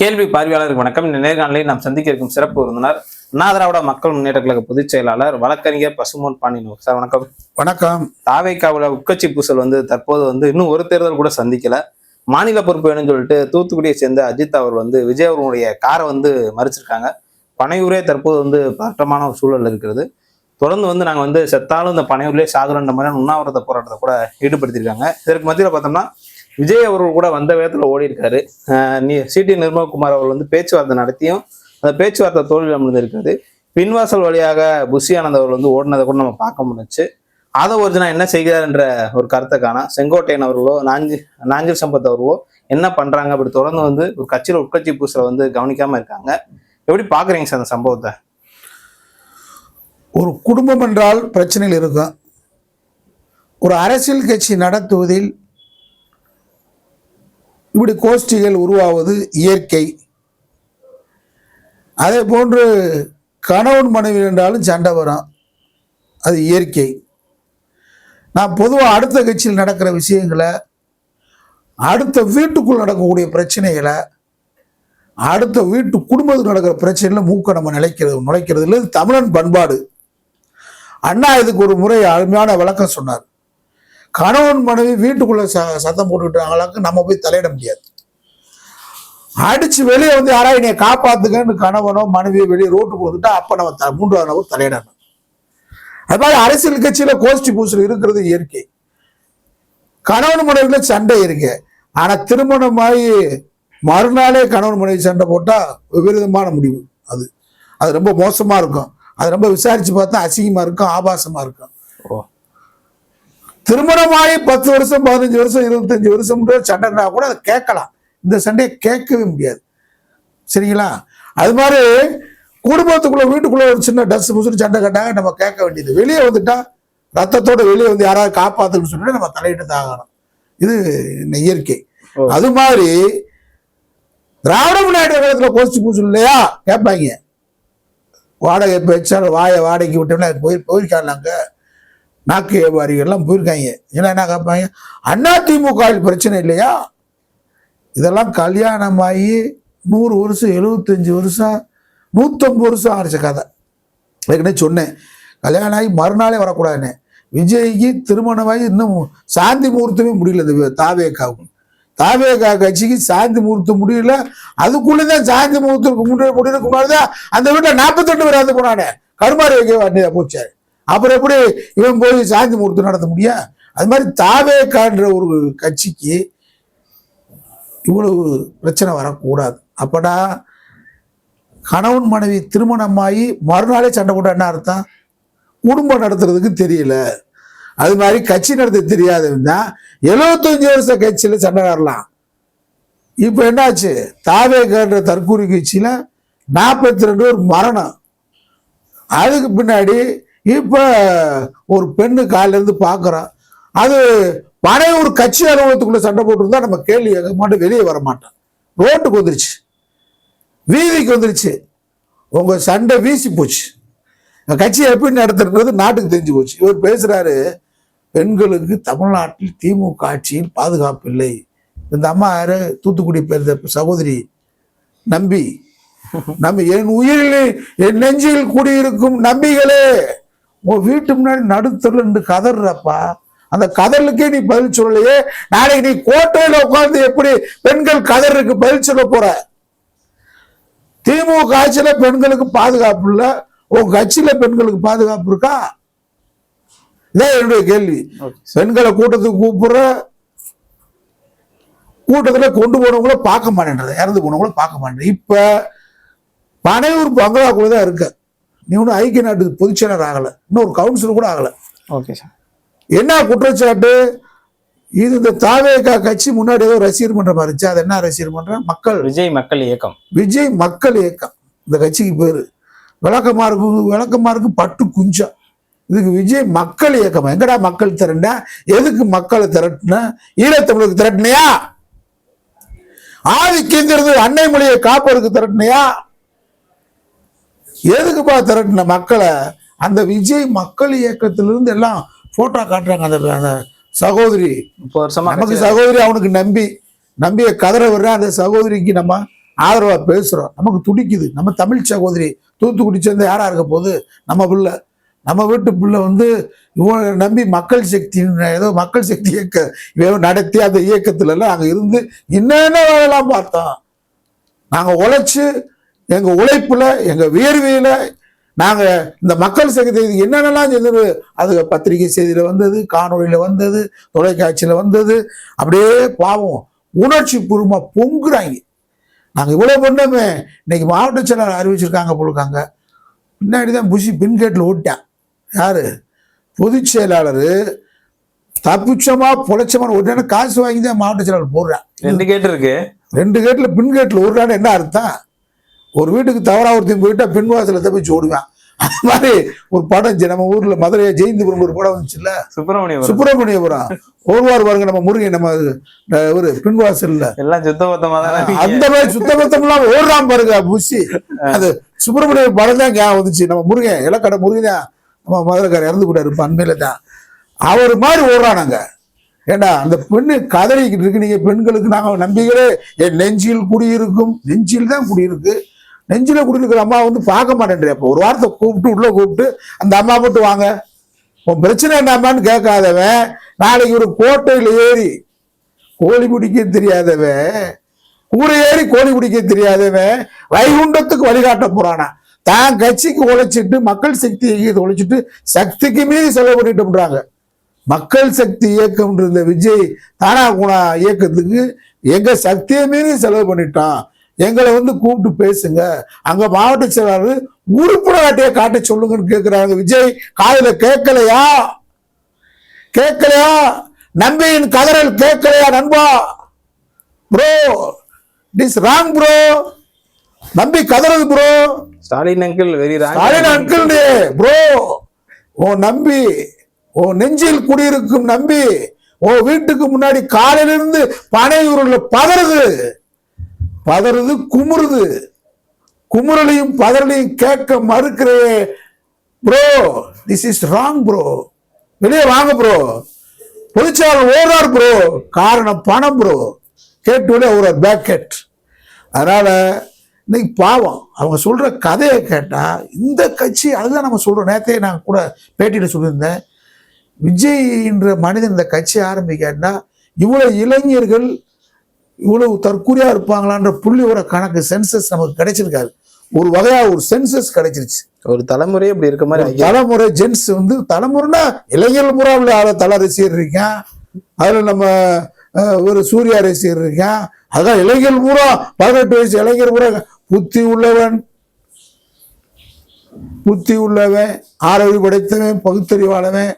கேள்வி பார்வையாளருக்கு வணக்கம். இந்த நேர்காணலில் நாம் சந்திக்க இருக்கும் சிறப்பு விருந்தினர் அண்ணா திராவிட மக்கள் முன்னேற்ற கழக பொதுச் செயலாளர் வழக்கறிஞர் பசுமோன் பாண்டியன் சார் வணக்கம். வணக்கம். தாவேக்காவில் உட்கட்சி பூசல் வந்து தற்போது வந்து இன்னும் ஒரு தேர்தல் கூட சந்திக்கல. மாநில பொறுப்பு வேணும்னு சொல்லிட்டு தூத்துக்குடியை சேர்ந்த அஜித் அவர் வந்து விஜய் அவர்களுடைய காரை வந்து மறிச்சிருக்காங்க. பனையூரே தற்போது வந்து பதற்றமான ஒரு சூழல் இருக்கிறது. தொடர்ந்து வந்து நாங்கள் வந்து செத்தாலும் இந்த பனையூர்லேயே சாகுறன்ற மாதிரி உண்ணாவிரத போராட்டத்தை கூட ஈடுபடுத்தியிருக்காங்க. இதற்கு மத்தியில் பார்த்தோம்னா விஜய் அவர்கள் கூட வந்த வேகத்தில் ஓடி இருக்காரு. நீ சிடி நிர்மல்குமார் அவர்கள் வந்து பேச்சுவார்த்தை நடத்தியும் அந்த பேச்சுவார்த்தை தோல்வியில் முடிந்திருக்கிறது பின்வாசல் வழியாக புஷி ஆனந்த் அவர்கள் வந்து ஓடினதை கூட நம்ம பார்க்க முடிஞ்சுச்சு. ஆதவ ஒரிஜினா என்ன செய்கிறார் என்ற ஒரு கருத்தை காணா செங்கோட்டையன் அவர்களோ நாஞ்சி நாஞ்சில் சம்பத் அவர்களோ என்ன பண்றாங்க? அப்படி தொடர்ந்து வந்து ஒரு கட்சியில் உட்கட்சி பூசலை வந்து கவனிக்காம இருக்காங்க. எப்படி பாக்குறீங்க சார் அந்த சம்பவத்தை? ஒரு குடும்பம் என்றால் பிரச்சனைகள் இருக்கும். ஒரு அரசியல் கட்சி நடத்துவதில் இப்படி கோஷ்டிகள் உருவாவது இயற்கை. அதே போன்று கணவன் மனைவி என்றாலும் சண்டை வரும். அது இயற்கை. நான் பொதுவாக அடுத்த கட்சியில் நடக்கிற விஷயங்களை அடுத்த வீட்டுக்குள் நடக்கக்கூடிய பிரச்சனைகளை அடுத்த வீட்டு குடும்பத்துக்கு நடக்கிற பிரச்சனையில் மூக்க நம்ம நிலைக்கிறது நுழைக்கிறதுல தமிழன் பண்பாடு. அண்ணா இதுக்கு ஒரு முறை அருமையான விளக்கம் சொன்னார். கணவன் மனைவி வீட்டுக்குள்ள ச சத்தம் போட்டுக்கிட்டாங்களாக்கு நம்ம போய் தலையிட முடியாது. அடிச்சு வெளியே வந்து யாராவது என்னை காப்பாத்துங்கன்னு கணவனோ மனைவியோ வெளியே ரோட்டுக்கு வந்துட்டா அப்ப நம்ம த- மூன்றாவது நபர் தலையிடணும். அது மாதிரி அரசியல் கட்சியில கோஷ்டி பூசல் இருக்கிறது இயற்கை. கணவன் மனைவில சண்டை இருக்கு. ஆனா திருமணமாகி மறுநாளே கணவன் மனைவி சண்டை போட்டா விபரீதமான முடிவு அது. அது ரொம்ப மோசமா இருக்கும். அது ரொம்ப விசாரிச்சு பார்த்தா அசிங்கமா இருக்கும் ஆபாசமா இருக்கும். ஓ. திருமணமாகி பத்து வருஷம் பதினஞ்சு வருஷம் இருபத்தஞ்சு வருஷம் சண்டைனா கூட அதை கேட்கலாம். இந்த சண்டையை கேட்கவே முடியாது. சரிங்களா? அது மாதிரி குடும்பத்துக்குள்ள வீட்டுக்குள்ள ஒரு சின்ன டஸ் புசுன்னு சண்டை கட்டாங்க நம்ம கேட்க வேண்டியது. வெளியே வந்துட்டா ரத்தத்தோட வெளியே வந்து யாராவது காப்பாத்துன்னு சொல்லிட்டு நம்ம தலையிட்டு தாகணும் இது இயற்கை. அது மாதிரி திராவிட முன்னேற்ற காலத்துல கோஷ்டி பூசல் இல்லையா? கேட்பாங்க. வாடகை பேச்சால் வாயை வாடகைக்கு விட்டோம்னா போய் போயிருக்காங்க நாக்கு வியாபாரிகள்லாம் போயிருக்காங்க ஏன்னா என்ன கேட்பாங்க அண்ணா திமுக பிரச்சனை இல்லையா இதெல்லாம் கல்யாணமாகி நூறு வருஷம் எழுபத்தஞ்சி வருஷம் நூற்றம்பது வருஷம் ஆரிச்ச கதை ஏற்கனவே சொன்னேன் கல்யாணம் ஆகி மறுநாளே வரக்கூடாதுன்னு விஜய்க்கு திருமணமாகி இன்னும் சாந்தி முகூர்த்தமே முடியல இந்த தாவேக்காவுக்கு தாவேகா கட்சிக்கு சாந்தி முகூர்த்தம் முடியல அதுக்குள்ளதான் சாந்தி முகூர்த்தத்துக்கு முன்னாடி முடியறதுக்கு முன்னாடி தான் அந்த வீட்டில் நாற்பத்தெட்டு பேர் இறந்து போனானே கருமாரி வைக்க வேண்டியதா போச்சு அப்புறம் எப்படி இவன் போய் சாந்தி முகூர்த்தம் நடத்த முடியும் அது மாதிரி தாவேக்கான்ற ஒரு கட்சிக்கு இவ்வளவு பிரச்சனை வரக்கூடாது. அப்படா கணவன் மனைவி திருமணமாகி மறுநாளே சண்டை போட்டா என்ன அர்த்தம்? குடும்பம் நடத்துறதுக்கு தெரியல. அது மாதிரி கட்சி நடத்த தெரியாதவன் தான் எழுபத்தஞ்சு வருஷம் கட்சியில் சண்டை வரலாம். இப்போ என்னாச்சு? தாவே கேட்ட தற்கூரி கட்சியில் நாற்பத்தி ரெண்டு பேர் மரணம். அதுக்கு பின்னாடி இப்போ ஒரு பெண்ணு காலிலேருந்து இருந்து பார்க்குறோம் அது பழைய ஒரு கட்சி அலுவலகத்துக்குள்ளே சண்டை போட்டிருந்தா நம்ம கேள்வி கேட்க மாட்டோம் வெளியே வர மாட்டோம். ரோட்டுக்கு வந்துருச்சு. வீதிக்கு வந்துருச்சு. உங்கள் சண்டை வீசி போச்சு. கட்சியை எப்படி நடத்துறது நாட்டுக்கு தெரிஞ்சு போச்சு. இவர் பேசுகிறாரு பெண்களுக்கு தமிழ்நாட்டில் திமுக ஆட்சியில் பாதுகாப்பு இல்லை. இந்த அம்மா யாரு? தூத்துக்குடி பிறந்த சகோதரி நம்பி. நம்ம என் உயிரில் என் நெஞ்சில் கூடியிருக்கும் நம்பிகளே. உன் வீட்டு முன்னாடி நடுத்தருல நின்று கதறப்பா அந்த கதலுக்கே நீ பதில் சொல்லலையே. நாளைக்கு நீ கோட்டையில உட்கார்ந்து எப்படி பெண்கள் கதருக்கு பதில் சொல்ல போற? திமுக ஆட்சியில பெண்களுக்கு பாதுகாப்பு இல்ல. உன் கட்சியில பெண்களுக்கு பாதுகாப்பு இருக்கா? இதான் என்னுடைய கேள்வி. பெண்களை கூட்டத்துக்கு கூப்பிடுற கூட்டத்துல கொண்டு போனவங்கள பார்க்க மாட்டேன்றது இறந்து போனவங்கள பார்க்க மாட்டேன் இப்ப பனையூர் பங்களாக்குள்ள தான் இருக்க. நீ ஒன்றும் ஐக்கிய நாட்டு பொதுச்செயலர் ஆகல. இன்னும் ஒரு கவுன்சிலர் கூட ஆகல. ஓகே சார் என்ன குற்றச்சாட்டு? இது இந்த தாவேகா கட்சி முன்னாடி ஏதோ ரசிகர் மன்றம் இருந்துச்சு. அது என்ன ரசிகர் மன்றம்? மக்கள். விஜய் மக்கள் இயக்கம். விஜய் மக்கள் இயக்கம். இந்த கட்சிக்கு பேரு. விளக்கமா இருக்கும் விளக்கமா இருக்கு பட்டு குஞ்சம் இதுக்கு விஜய் மக்கள் இயக்கம். எங்கடா மக்கள் திரண்ட எதுக்கு மக்களை திரட்டின? ஈழத்தமிழுக்கு திரட்டினியா? ஆதிக்கிங்கிறது அன்னை மொழியை காப்பதற்கு திரட்டினியா? எதுக்குப்பா திரட்டின மக்களை? அந்த விஜய் மக்கள் இயக்கத்திலிருந்து எல்லாம் போட்டோ காட்டுறாங்க. அந்த அந்த சகோதரி வருஷமா நமக்கு சகோதரி அவனுக்கு நம்பி நம்பிய கதற விடுற. அந்த சகோதரிக்கு நம்ம ஆதரவா பேசுறோம். நமக்கு துடிக்குது. நம்ம தமிழ் சகோதரி தூத்துக்குடி சேர்ந்த யாரா இருக்க போகுது? நம்ம பிள்ளை. நம்ம வீட்டு பிள்ளை வந்து இவனை நம்பி மக்கள் சக்தி ஏதோ மக்கள் சக்தி இயக்க நடத்தி அந்த இயக்கத்துல எல்லாம் நாங்கள் இருந்து என்னென்ன வேலையெல்லாம் பார்த்தோம்? நாங்கள் உழைச்சு எங்க உழைப்புல எங்க வியர்வையில நாங்க இந்த மக்கள் சக்தி என்னென்னலாம் செஞ்சது அது பத்திரிகை செய்தியில வந்தது காணொளியில வந்தது தொலைக்காட்சியில வந்தது. அப்படியே பாவம். உணர்ச்சி பூர்வமா பொங்குறாங்க. நாங்க இவ்வளவு பண்ணோமே. இன்னைக்கு மாவட்ட செயலாளர் அறிவிச்சிருக்காங்க போலுக்காங்க பின்னாடி தான் புஷி பின்கேட்டில் ஓட்டான் யாரு? பொதுச் செயலாளர். தப்பிச்சமா பொழைச்சமான உடனே காசு வாங்கி தான் மாவட்ட செயலாளர் போடுறான். ரெண்டு கேட் இருக்கு ரெண்டு கேட்ல பின் கேட்ல ஓடுறான்னு என்ன அர்த்தம்? ஒரு வீட்டுக்கு தவறா ஒருத்தன் போயிட்டா பின் வாசல தப்பிச்சு ஓடுவான். அது மாதிரி ஒரு படம் நம்ம ஊர்ல மதுரை ஜெயந்திபுரம் ஒரு படம் வந்துச்சுல்ல? சுப்பிரமணியம் சுப்பிரமணியபுரம். ஓடுவார் பாருங்க நம்ம முருகன் நம்ம ஒரு பின் வாசல்ல. எல்லாம் சுத்த பத்தமா தானே அந்த மாதிரி சுத்தபத்தம் எல்லாம் ஓடுறான் பாருங்க புஷி. அது சுப்பிரமணியம் படம் தான் ஞாபகம் வந்துச்சு. நம்ம முருகன் இலக்கடை முருகன் நம்ம மதுரைக்காரர் இறந்து போட்டாரு இப்ப அண்மையில தான். அவர் மாதிரி ஓடுறானாங்க ஏண்டா அந்த பெண்ணு கதறிக்கிட்டு இருக்கு. நீங்க பெண்களுக்கு நாங்க நம்பிக்கையே என் நெஞ்சில் குடியிருக்கும். நெஞ்சில் தான் குடியிருக்கு. நெஞ்சில் குடியிருக்கிற அம்மா வந்து பார்க்க மாட்டேன் இப்போ ஒரு வாரத்தை கூப்பிட்டு உள்ள கூப்பிட்டு அந்த அம்மா மட்டும் வாங்க. உன் பிரச்சனை என்னம்மான்னு கேட்காதவன். நாளைக்கு ஒரு கோட்டையில் ஏறி கோழி பிடிக்க தெரியாதவன். கூரை ஏறி கோழி பிடிக்க தெரியாதவன். வைகுண்டத்துக்கு வழிகாட்ட போறானா. தான் கட்சிக்கு உழைச்சிட்டு மக்கள் சக்தி இயக்கத்தை உழைச்சிட்டு சக்திக்கு மீறி செலவு பண்ணிட்டோம்ன்றாங்க. மக்கள் சக்தி இயக்கம் இருந்த விஜய் தானா குணா இயக்கத்துக்கு எங்க சக்தியை மீறி செலவு பண்ணிட்டான். எங்களை வந்து கூப்பிட்டு பேசுங்க. அங்க மாவட்ட செயலாளர் உறுப்பினராட்டிய காட்ட சொல்லுங்கன்னு கேட்கிறாங்க விஜய் காதுல கேட்கலையா கேட்கலையா நம்பியின் கதறல் கேட்கலையா நண்பா? ப்ரோ இஸ் ராங் ப்ரோ நம்பி கதறது bro Stalin uncle very Stalin uncle bro ஓ நம்பி ஓ நெஞ்சில் குடியிருக்கும் நம்பி ஓ வீட்டுக்கு முன்னாடி காலையிலிருந்து பனையூரில் பதறுது. பதறுது குமுறுது. குமுறலையும் பதறலையும் கேட்க மறுக்கிறே bro this is wrong bro வெளியே வாங்க ப்ரோ பொதுச்சாளர் ஓடுறார் ப்ரோ காரணம் பணம் ப்ரோ கேட்டு ஒரு பேக்கெட் அதனால இன்னைக்கு பாவம். அவங்க சொல்ற கதையை கேட்டா இந்த கட்சி அதுதான் நம்ம சொல்றோம். நேரத்தையே நான் கூட பேட்டியில சொல்லியிருந்தேன். விஜய்ன்ற மனிதன் இந்த கட்சி ஆரம்பிக்காட்டினா இவ்வளவு இளைஞர்கள் இவ்வளவு தற்கொலையா இருப்பாங்களான்ற புள்ளி வர கணக்கு சென்சஸ் நமக்கு கிடைச்சிருக்காது. ஒரு வகையா ஒரு சென்சஸ் கிடைச்சிருச்சு. ஒரு தலைமுறையே இப்படி இருக்க மாதிரி. தலைமுறை ஜென்ஸ் வந்து தலைமுறைனா இளைஞர்கள் பூராவில் ஆள தலை ரசிகர் இருக்கான். அதுல நம்ம ஒரு சூர்யா ரசிகர் இருக்கான். அதான் இளைஞர் பூரா பதினெட்டு வயசு இளைஞர் பூரா புத்தி உள்ளவன். புத்தி உள்ளவன் ஆரோக்கிய படைத்தவன் பகுத்தறிவாளவன்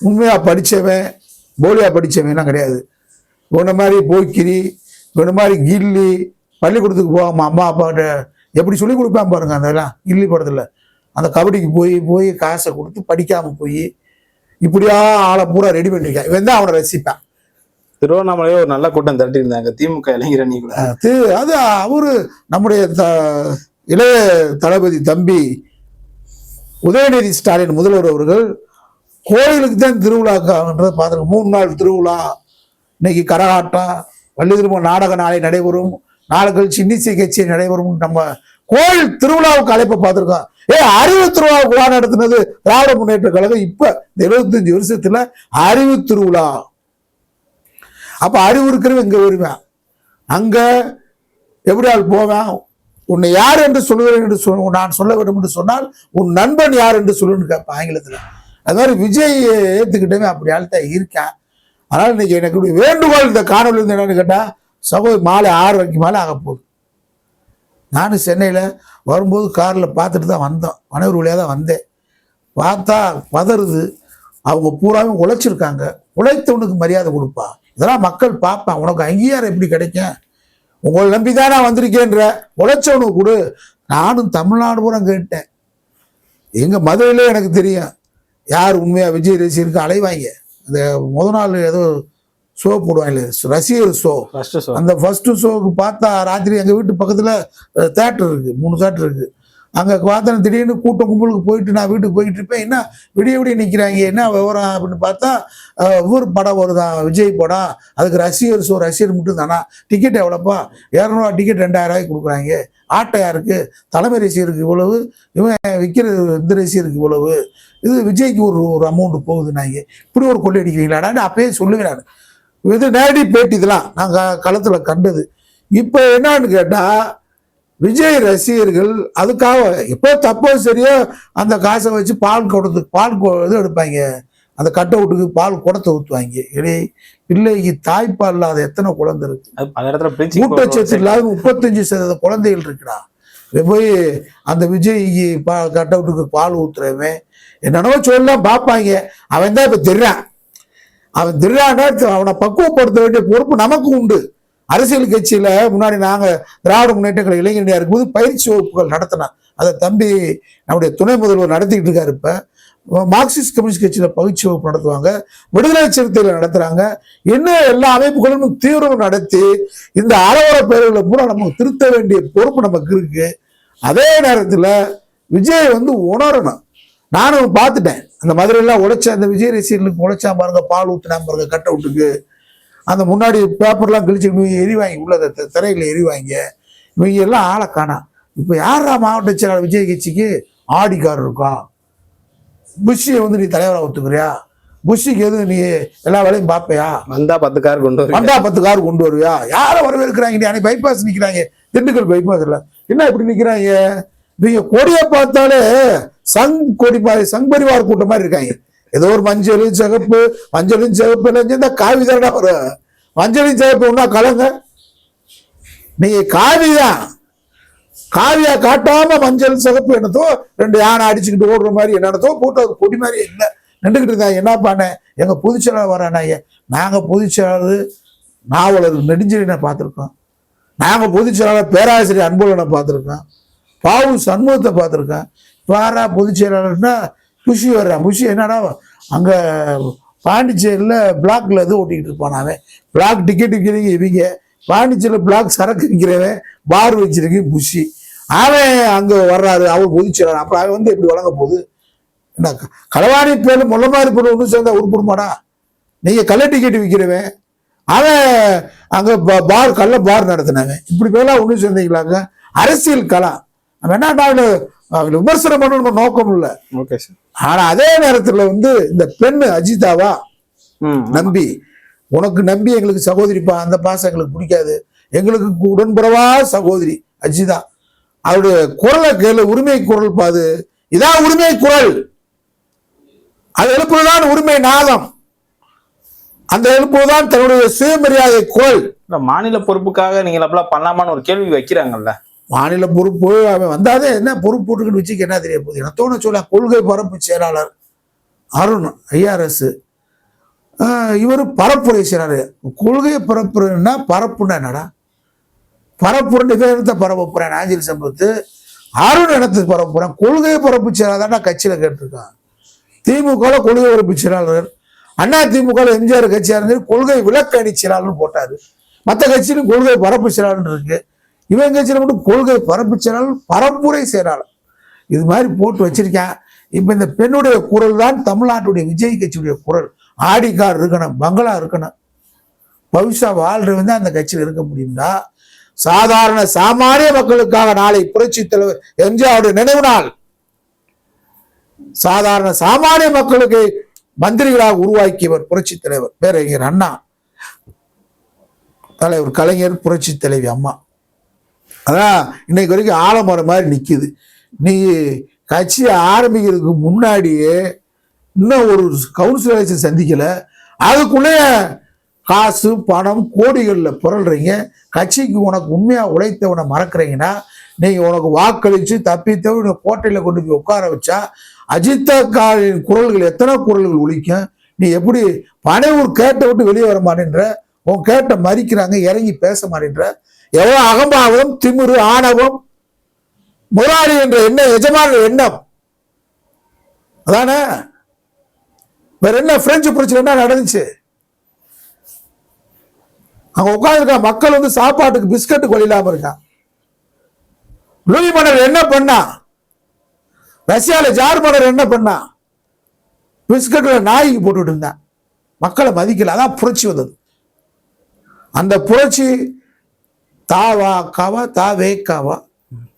உண்மையா படிச்சவன் போலியா படிச்சவன்லாம் கிடையாது. இவனை மாதிரி போக்கிரி இவனை மாதிரி கில்லி பள்ளிக்கூடத்துக்கு போகாம அம்மா அப்பாட்ட எப்படி சொல்லி கொடுப்பான் பாருங்க அதெல்லாம் கில்லி படத்துல. அந்த கபடிக்கு போய் போய் காசை கொடுத்து படிக்காம போய் இப்படியா ஆளை பூரா ரெடி பண்ணிருக்கான் இவன் தான் அவனை ரசிப்பான். திருவண்ணாமலையில ஒரு நல்ல கூட்டம் திரட்டி இருந்தாங்க திமுக இளைஞர் அணி கூட. அது அது அவரு நம்முடைய த- இளைய தளபதி தம்பி உதயநிதி ஸ்டாலின் முதல்வர் அவர்கள் கோயிலுக்கு தான் திருவிழாக்கான்றதை பார்த்துருக்கோம். மூணு நாள் திருவிழா இன்னைக்கு கரகாட்டம் வள்ளி திரும்ப நாடக நாளை நடைபெறும். நாள் கழிச்சு இன்னிசை கட்சி நடைபெறும். நம்ம கோயில் திருவிழாவுக்கு அழைப்பை பார்த்துருக்கோம். ஏ அறிவு திருவிழா விழா நடத்தினது திராவிட முன்னேற்ற கழகம். இப்ப இந்த எழுபத்தஞ்சு வருஷத்துல அறிவு திருவிழா. அப்ப அறிவு இருக்கிறவன் இங்க வருவேன். அங்க எப்படியால் போவேன்? உன்னை யார் என்று சொல்லுவேன் என்று சொல் நான் சொல்ல வேண்டும் என்று சொன்னால் உன் நண்பன் யார் என்று சொல்லுன்னு கேட்பேன் ஆங்கிலத்தில். அது மாதிரி விஜய் ஏற்றுக்கிட்டவே அப்படி ஆள்கிட்ட இருக்கேன். அதனால் இன்றைக்கி எனக்கு வேண்டுகோள் இந்த காணொலி இருந்து என்னன்னு கேட்டால் சகோதரி மாலை ஆறு வரைக்கும் மேலே ஆக போகுது. நானும் சென்னையில் வரும்போது காரில் பார்த்துட்டு தான் வந்தோம். மனைவர் வழியாக தான் வந்தேன். பார்த்தா பதறுது. அவங்க பூராவும் உழைச்சிருக்காங்க. உழைத்தவனுக்கு மரியாதை கொடுப்பா. இதெல்லாம் மக்கள் பார்ப்பான் உனக்கு அங்கீகாரம் எப்படி கிடைக்கும்? உங்களை நம்பி தான் நான் வந்திருக்கேன்ற உழைச்சவனுக்கு கொடு. நானும் தமிழ்நாடு பூரா கேட்டேன். எங்கள் மதுரையிலே எனக்கு தெரியும். யார் உண்மையாக விஜய் ரசிகருக்கு அலைவாங்க? அந்த முத நாள் ஏதோ ஷோ போடுவாங்க ரசிகர் ஷோ அந்த ஃபர்ஸ்ட் ஷோவுக்கு பார்த்தா ராத்திரி எங்கள் வீட்டு பக்கத்தில் தேட்டர் இருக்கு. மூணு தேட்டர் இருக்கு. அங்கே பார்த்தேன் திடீர்னு கூட்டம் கும்பலுக்கு போயிட்டு நான் வீட்டுக்கு போயிட்டு இருப்பேன். என்ன? விடிய விடிய நிற்கிறாங்க என்ன விவரம் அப்படின்னு பார்த்தா ஒவ்வொரு ஊர் படம் வருதான் விஜய் படம். அதுக்கு ரசிகர் ஸோ ரசிகர் மட்டும் தானா டிக்கெட் எவ்வளோப்பா? இரநூறுவா டிக்கெட் ரெண்டாயிரம் ரூபாய்க்கு கொடுக்குறாங்க. ஆட்டோ யாருக்கு? தலைமை ரசிகருக்கு இவ்வளவு. இவன் விற்கிறது இந்த ரசிகருக்கு இவ்வளவு. இது விஜய்க்கு ஒரு ஒரு அமௌண்ட் போகுதுன்னாங்க இப்படி ஒரு கொள்ளை அடிக்கிறீங்களாடான்னு அப்பயே சொல்லுவேன் நான். இது நேரடி பேட்டி இதெல்லாம். நாங்கள் களத்தில் கண்டது. இப்போ என்னன்னு கேட்டால் விஜய் ரசிகர்கள் அதுக்காக எப்போ தப்போ சரியோ அந்த காசை வச்சு பால் கொடுத்து பால் இது எடுப்பாங்க. அந்த கட் அவுட்டுக்கு பால் குடத்தை ஊற்றுவாங்க இடையே பிள்ளைக்கு தாய்ப்பால் இல்லாத எத்தனை குழந்தை இருக்கு? ஊட்டச்சத்து இல்லாத முப்பத்தஞ்சு சதவீத குழந்தைகள் இருக்குடா. போய் அந்த விஜய்க்கு பா கட் அவுட்டுக்கு பால் ஊத்துறவன். என்னென்னவோ சொல்லலாம் பார்ப்பாங்க. அவன் தான் இப்போ திர்றான். அவன் திர்றான்னா அவனை பக்குவப்படுத்த வேண்டிய பொறுப்பு நமக்கு உண்டு. அரசியல் கட்சியில முன்னாடி நாங்க திராவிட முன்னேற்ற கழக இளைஞரடியா இருக்கும்போது பயிற்சி வகுப்புகள் நடத்தினோம் அதை தம்பி நம்முடைய துணை முதல்வர் நடத்திக்கிட்டு இருக்காரு இப்ப. மார்க்சிஸ்ட் கம்யூனிஸ்ட் கட்சியில பயிற்சி வகுப்பு நடத்துவாங்க. விடுதலை சிறுத்தையில் நடத்துறாங்க. இன்னும் எல்லா அமைப்புகளும் தீவிரம் நடத்தி இந்த அறவர பேர்களை பூரா நம்ம திருத்த வேண்டிய பொறுப்பு நமக்கு இருக்கு. அதே நேரத்துல விஜய் வந்து உணரணும். நானும் பார்த்துட்டேன். அந்த மதுரையெல்லாம் உழைச்ச அந்த விஜய் ரசிகர்களுக்கு உழைச்சா பாருங்க பால் ஊத்துனா பாருங்க கட் அவுட்டுக்கு அந்த முன்னாடி பேப்பர்லாம் கிழிச்சு இவங்க எரிவாங்க உள்ள அந்த தி- திரையில எரிவாங்க. இவங்க எல்லாம் ஆளை காணாம் இப்போ யாரா மாவட்ட செயலாளர் விஜய் கட்சிக்கு ஆடிக்கார் இருக்கா? புஷியை வந்து நீ தலைவராக ஒத்துக்கிறியா? புஷிக்கு எதுவும் நீ எல்லா வேலையும் பார்ப்பையா? வந்தா பத்து கார் கொண்டு வருவீங்க வந்தா பத்து கார் கொண்டு வருவியா? யாரை வரவேற்கிறாங்க அன்னைக்கு பைபாஸ் நிக்கிறாங்க. திண்டுக்கல் பைபாஸ் இல்ல என்ன இப்படி நிக்கிறாங்க? நீங்க கொடியை பார்த்தாலே சங் கொடி மாதிரி சங் பரிவார் கூட்டம் மாதிரி இருக்காங்க. ஏதோ ஒரு மஞ்சள் சிகப்பு மஞ்சளும் சிகப்பு எல்லாம் காவி தானடா வரும் மஞ்சளும் சிகப்பு ஒன்றா கலங்க. நீங்க காவி தான். காவியா காட்டாம மஞ்சள் சிகப்பு என்னத்தோ ரெண்டு யானை அடிச்சுக்கிட்டு ஓடுற மாதிரி என்னத்தோ போட்டு அது கொடி மாதிரி இல்லை. நின்றுக்கிட்டு இருந்தாங்க என்ன பண்ணேன் எங்க பொதுச்செயலாளர் ஐயா நாங்க பொதுச்செயலாளர் நாவலர் நெடுஞ்செழியனை பார்த்துருக்கோம். நாங்க பொதுச்செயலாளர் பேராசிரியர் அன்புலனை பார்த்துருக்கோம். பாவு சண்முகத்தை பார்த்துருக்கோம். வாரா பொதுச்செயலாளர்னா புஷி வர்றான் புஷி என்னடா அங்கே பாண்டிச்சேரியில் பிளாக்ல இது ஓட்டிக்கிட்டு இருப்பான் அவன். பிளாக் டிக்கெட் விற்கிறீங்க இவங்க. பாண்டிச்சேரியில் பிளாக் சரக்கு விற்கிறவன் பார் வச்சிருக்கு புஷி அவன் அங்கே வர்றாரு அவர் பொதுச்செயலாளர் அப்புறம் அவன் வந்து எப்படி வழங்க போகுது? என்ன களவாணி பேர் முள்ள மாதிரி பேர் ஒன்று சேர்ந்தா உருப்பிடுமாடா நீங்கள் கள்ள டிக்கெட் விற்கிறவன் அவன் அங்கே ப- பார் கள்ள பார் நடத்தினவன். இப்படி பேர்லாம் ஒன்று சேர்ந்தீங்களாங்க? அரசியல் கலா. அவன் என்ன அவனை விமர்சனம் பண்ணணும் நோக்கம் இல்லை. Okay sir. ஆனா அதே நேரத்துல வந்து இந்த பெண்ணு அஜிதாவா நம்பி உனக்கு நம்பி எங்களுக்கு சகோதரிப்பா அந்த பாசம் எங்களுக்கு பிடிக்காது. எங்களுக்கு உடன்புறவா சகோதரி அஜிதா. அவருடைய குரலை கேளு உரிமை குரல் பாது இதான் உரிமை குரல். அது எழுப்புவதுதான் உரிமை நாதம். அந்த எழுப்புவதுதான் தன்னுடைய சுயமரியாதை குரல். மாநில பொறுப்புக்காக நீங்க பண்ணலாமான்னு ஒரு கேள்வி வைக்கிறாங்கல்ல. மாநில பொறுப்பு அவன் வந்தாதே என்ன பொறுப்பு போட்டுக்கிட்டு வச்சுக்க என்ன தெரிய போகுது? எனத்தோட சொல்ல கொள்கை பரப்பு செயலாளர் அருண் ஐஆர்எஸ் இவர் பரப்புரை செய்கிறாரு கொள்கை பரப்புரைன்னா பரப்புன்னா என்னடா? பரப்புரண்டு இவன் பரப்ப போகிறேன் ஆஞ்சல் சம்பத்து. அருண் இடத்துக்கு பரப்ப போறேன். கொள்கை பரப்பு செயலாளர் கட்சியில் கேட்டிருக்கான். திமுக கொள்கை பரப்பு செயலாளர். அண்ணா திமுக எம்ஜிஆர் கட்சியாக இருந்து கொள்கை விளக்கணி செயலாளர்னு போட்டார். மற்ற கட்சியிலும் கொள்கை பரப்பு செயலாளர் இருக்குது இவன் கட்சியில் மட்டும் கொள்கை பரப்பு செயலாளர் பரப்புரை செயலாளர் இது மாதிரி போட்டு வச்சிருக்கேன். இப்போ இந்த பெண்ணுடைய குரல் தான் தமிழ்நாட்டுடைய விஜய் கட்சியுடைய குரல். ஆடிக்கார் இருக்கணும் பங்களா இருக்கணும். பவிஷா வாழ்றவன் தான் அந்த கட்சியில் இருக்க முடியும்னா சாதாரண சாமானிய மக்களுக்காக நாளை புரட்சி தலைவர் எம்ஜிஆருடைய நினைவு நாள். சாதாரண சாமானிய மக்களுக்கு மந்திரிகளாக உருவாக்கியவர் புரட்சி தலைவர். பேரறிஞர் அண்ணா. தலைவர் கலைஞர் புரட்சி தலைவி அம்மா. அதான் இன்னைக்கு வரைக்கும் ஆலமரம் மாதிரி நிற்கிது நீ கட்சி ஆரம்பிக்கிறதுக்கு முன்னாடியே இன்னும் ஒரு கவுன்சிலரை சந்திக்கலை. அதுக்குள்ளேயே அதுக்குள்ளே காசு பணம் கோடிகளில் புரள்றீங்க. கட்சிக்கு உனக்கு உண்மையாக உழைத்தவனை மறக்கிறீங்கன்னா நீங்கள் உனக்கு வாக்களித்து தப்பித்தவனை கோட்டையில் கொண்டு போய் உட்கார வச்சா அஜித்தாக்காரின் குரல்கள் எத்தனை குரல்கள் ஒழிக்கும் நீ எப்படி பனையூர் கேட்டை விட்டு வெளியே வர மாட்டேன்ற? உன் கேட்ட மறிக்கிறாங்க இறங்கி பேச மாட்டேன்ற? எவ்வளவு அகம்பாவம் திமிரு ஆணவம் முதலாளி என்ற எண்ணம் எஜமான எண்ணம். அதானே? வேற என்ன பிரெஞ்சு பிரச்சனை என்ன நடந்துச்சு? அங்க உட்காந்துருக்க மக்கள் வந்து சாப்பாட்டுக்கு பிஸ்கட்டுக்கு வழி இல்லாம இருக்கான் லூயி மன்னர் என்ன பண்ணா? ரஷ்யால ஜார் மன்னர் என்ன பண்ணா? பிஸ்கட்ல நாய்க்கு போட்டுட்டு இருந்தான். மக்களை மதிக்கல. அதான் புரட்சி வந்தது. அந்த புரட்சி தாவா காவா தாவே காவா.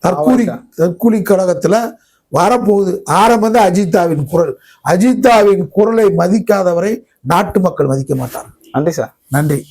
தற்கூலி தற்கூலி கழகத்துல வரப்போகுது. ஆரம்பம் தான் அஜித்தாவின் குரல். அஜித்தாவின் குரலை மதிக்காதவரை நாட்டு மக்கள் மதிக்க மாட்டார்கள். நன்றி சார். நன்றி.